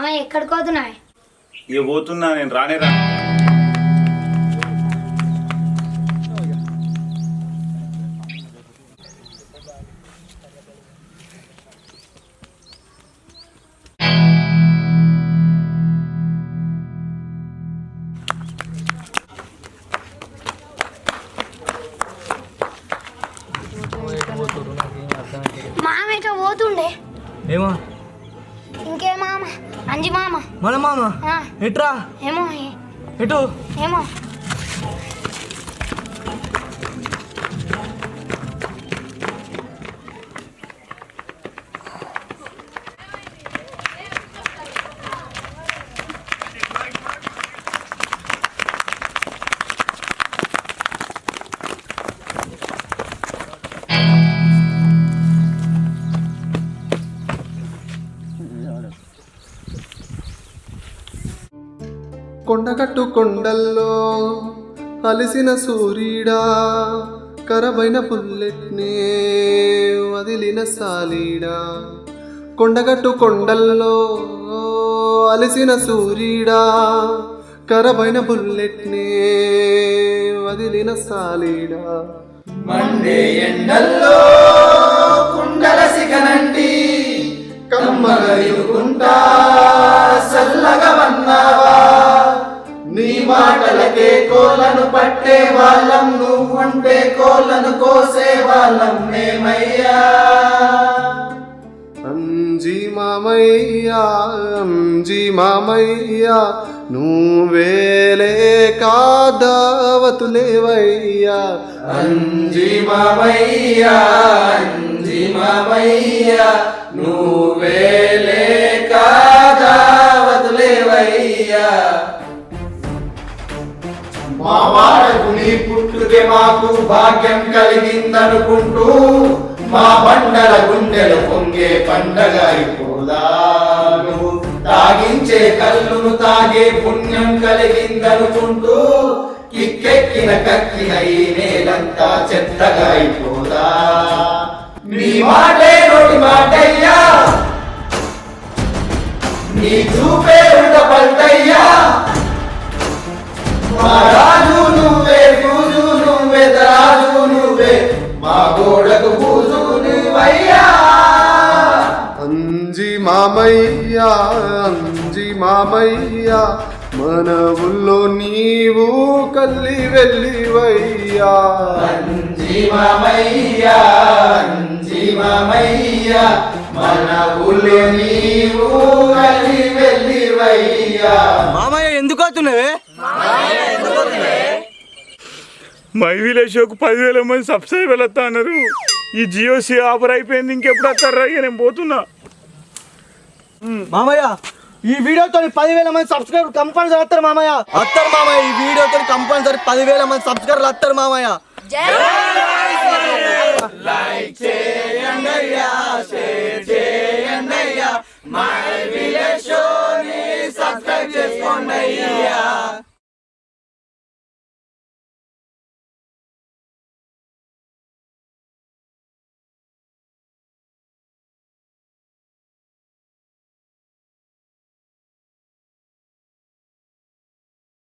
మామయ్య ఎక్కడికి పోతున్నాయి? ఇక పోతున్నా నేను రానే రా. మామ ఇట్లా పోతుండే. ఏమో? ఇంకే మామ. అంజి మామ. మన మామ? ఎట్రా? ఏమో ఎటు? ఏమో. కొండగట్టు కొండల్లో అలిసిన సూర్యుడా కరబైన పుల్లెట్నే వదిలిన సాలీడా. కొండగట్టు కొండల్లో అలిసిన సూర్యుడా కరబైన బుల్లెట్నే వదిలిన సాలీడా. మండే ఎండల్లో కోలను పట్టే వాళ్ళం నువ్వుంటే కోలను కోసే వాళ్ళం మేమయ్యా. అంజి మామయ్యా అంజి మామయ్యా నువ్వేలే కాదావతులేవయ్యా. అంజి మామయ్యా అంజి మామయ్యా నువ్వేలే మా వాడకు నీ పుట్టుకే మాకు భాగ్యం కలిగిందనుకుంటూ మా పండల గుండెలు పొంగే పండగ అయిపోదా తాగించే కళ్ళును తాగే పుణ్యం కలిగిందనుకుంటూ కిక్కెక్కిన కక్కిన ఈ నేలంతా చెత్తగా అయిపోదా. నీ మాటే నోటి మాటయ్యా. నీ చూపే ఉండ పల్టయ్యా. మామయ్యా అంజి మామయ్యా మన ఊళ్ళో నీవు కల్లి వెళ్ళివయ్యా. అంజి మామయ్యా అంజి మామయ్యా మన ఊళ్ళో నీవు కలి వెళ్ళివయ్యా. మామయ్య ఎందుకు అవుతున్నావే? మై విలేజ్ షోకు పదివేల మంది సబ్స్క్రైబర్లు వస్తా అన్నారు. ఈ జియో సి ఆఫర్ అయిపోయింది ఇంకెప్పుడు వస్తారా? నేను పోతున్నా. మామయ్య ఈ వీడియోతో పదివేల మంది సబ్స్క్రైబర్ కంపల్సరీ వస్తారు మామయ్య. వస్తారు మామయ్య ఈ వీడియోతో కంపల్సరీ పదివేల మంది సబ్స్క్రైబర్లు వస్తారు మామయ్య. సబ్స్క్రైబ్ చేసుకోండి అయ్యా